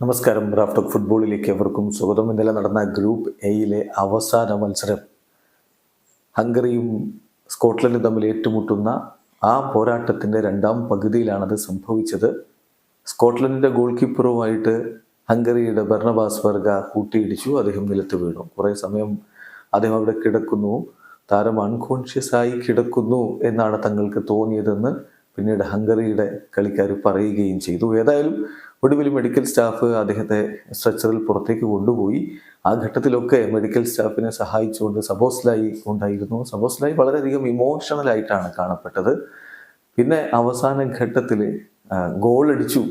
നമസ്കാരം. റാഫ്റ്റോക്ക് ഫുട്ബോളിലേക്ക് എവർക്കും സ്വാഗതം. ഇന്നലെ നടന്ന ഗ്രൂപ്പ് എയിലെ അവസാന മത്സരം ഹംഗറിയും സ്കോട്ട്ലൻഡും തമ്മിൽ ഏറ്റുമുട്ടുന്ന ആ പോരാട്ടത്തിന്റെ രണ്ടാം പകുതിയിലാണത് സംഭവിച്ചത്. സ്കോട്ട്ലൻഡിന്റെ ഗോൾ കീപ്പറുമായിട്ട് ഹംഗറിയുടെ ഭരണഭാസ് വർഗ കൂട്ടിയിടിച്ചു. അദ്ദേഹം നിലത്ത് വീണു. കുറേ സമയം അദ്ദേഹം അവിടെ കിടക്കുന്നു. താരം അൺകോൺഷ്യസ് ആയി കിടക്കുന്നു എന്നാണ് തങ്ങൾക്ക് തോന്നിയതെന്ന് പിന്നീട് ഹംഗറിയുടെ കളിക്കാർ പറയുകയും ചെയ്തു. ഏതായാലും ഒടുവിൽ മെഡിക്കൽ സ്റ്റാഫ് അദ്ദേഹത്തെ സ്ട്രെച്ചറിൽ പുറത്തേക്ക് കൊണ്ടുപോയി. ആ ഘട്ടത്തിലൊക്കെ മെഡിക്കൽ സ്റ്റാഫിനെ സഹായിച്ചുകൊണ്ട് സബോസ്ലായി ഉണ്ടായിരുന്നു. സബോസ്ലായി വളരെയധികം ഇമോഷണൽ ആയിട്ടാണ് കാണപ്പെട്ടത്. പിന്നെ അവസാന ഘട്ടത്തിൽ ഗോൾ അടിച്ചു.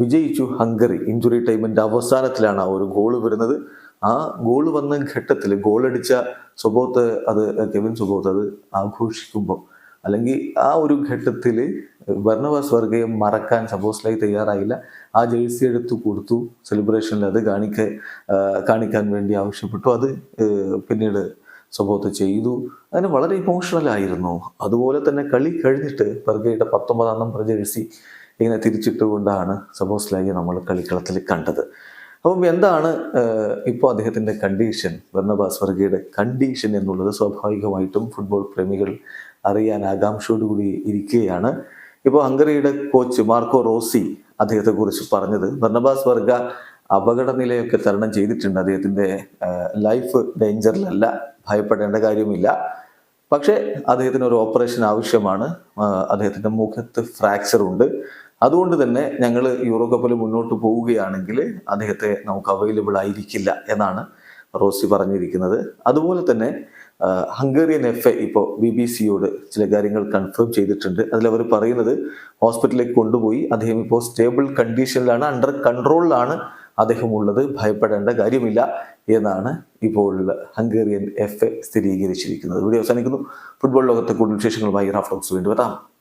വിജയിച്ചു ഹംഗറി. ഇഞ്ചുറി ടൈമിന്റെ അവസാനത്തിലാണ് ആ ഒരു ഗോൾ വരുന്നത്. ആ ഗോൾ വന്ന ഘട്ടത്തിൽ ഗോൾ അടിച്ച സുബോത്ത് അത് കെവിൻ സുബോത്ത് അത് ആഘോഷിക്കുമ്പോൾ അല്ലെങ്കിൽ ആ ഒരു ഘട്ടത്തിൽ ഭരണവാസ് വർഗയെ മറക്കാൻ സബോസ്ലായി തയ്യാറായില്ല. ആ ജേഴ്സി എടുത്തു കൊടുത്തു സെലിബ്രേഷനിൽ അത് കാണിക്ക കാണിക്കാൻ വേണ്ടി ആവശ്യപ്പെട്ടു. അത് പിന്നീട് സ്വബോത്ത് ചെയ്തു. അങ്ങനെ വളരെ ഇമോഷണൽ ആയിരുന്നു. അതുപോലെ തന്നെ കളി കഴിഞ്ഞിട്ട് ബർഗയുടെ പത്തൊമ്പതാം നമ്പർ ജേഴ്സി ഇങ്ങനെ തിരിച്ചിട്ടുകൊണ്ടാണ് സബോസ്ലായിയെ നമ്മൾ കളിക്കളത്തിൽ കണ്ടത്. അപ്പം എന്താണ് ഇപ്പോൾ അദ്ദേഹത്തിന്റെ കണ്ടീഷൻ ബർണബാസ് വർഗയുടെ കണ്ടീഷൻ എന്നുള്ളത് സ്വാഭാവികമായിട്ടും ഫുട്ബോൾ പ്രേമികൾ അറിയാൻ ആകാംക്ഷയോടുകൂടി ഇരിക്കുകയാണ്. ഇപ്പോൾ ഹംഗറിയുടെ കോച്ച് മാർക്കോ റോസി അദ്ദേഹത്തെക്കുറിച്ച് പറഞ്ഞത് ബർണബാസ് വർഗ അപകട നിലയൊക്കെ തരണം ചെയ്തിട്ടുണ്ട്. അദ്ദേഹത്തിന്റെ ലൈഫ് ഡേഞ്ചറിലല്ല ഭയപ്പെടേണ്ട കാര്യമില്ല പക്ഷേ അദ്ദേഹത്തിന് ഒരു ഓപ്പറേഷൻ ആവശ്യമാണ്. അദ്ദേഹത്തിന്റെ മുഖത്ത് ഫ്രാക്ചർ ഉണ്ട്. അതുകൊണ്ട് തന്നെ ഞങ്ങൾ യൂറോ കപ്പിൽ മുന്നോട്ട് പോവുകയാണെങ്കിൽ അദ്ദേഹത്തെ നമുക്ക് അവൈലബിൾ ആയിരിക്കില്ല എന്നാണ് റോസി പറഞ്ഞിരിക്കുന്നത്. അതുപോലെ തന്നെ ഹംഗേറിയൻ എഫ് എ ഇപ്പോൾ ബി ബി സിയോട് ചില കാര്യങ്ങൾ കൺഫേം ചെയ്തിട്ടുണ്ട്. അതിലവർ പറയുന്നത് ഹോസ്പിറ്റലിലേക്ക് കൊണ്ടുപോയി അദ്ദേഹം ഇപ്പോൾ സ്റ്റേബിൾ കണ്ടീഷനിലാണ് അണ്ടർ കൺട്രോളിലാണ് അദ്ദേഹം ഉള്ളത് ഭയപ്പെടേണ്ട കാര്യമില്ല എന്നാണ് ഇപ്പോൾ ഹംഗേറിയൻ എഫ് എ സ്ഥിരീകരിച്ചിരിക്കുന്നത്. ഇവിടെ അവസാനിക്കുന്നു. ഫുട്ബോൾ ലോകത്തെ കൂടുതൽ വിശേഷങ്ങളുമായി റാഫ്ലോക്സ് വീണ്ടും എത്താം.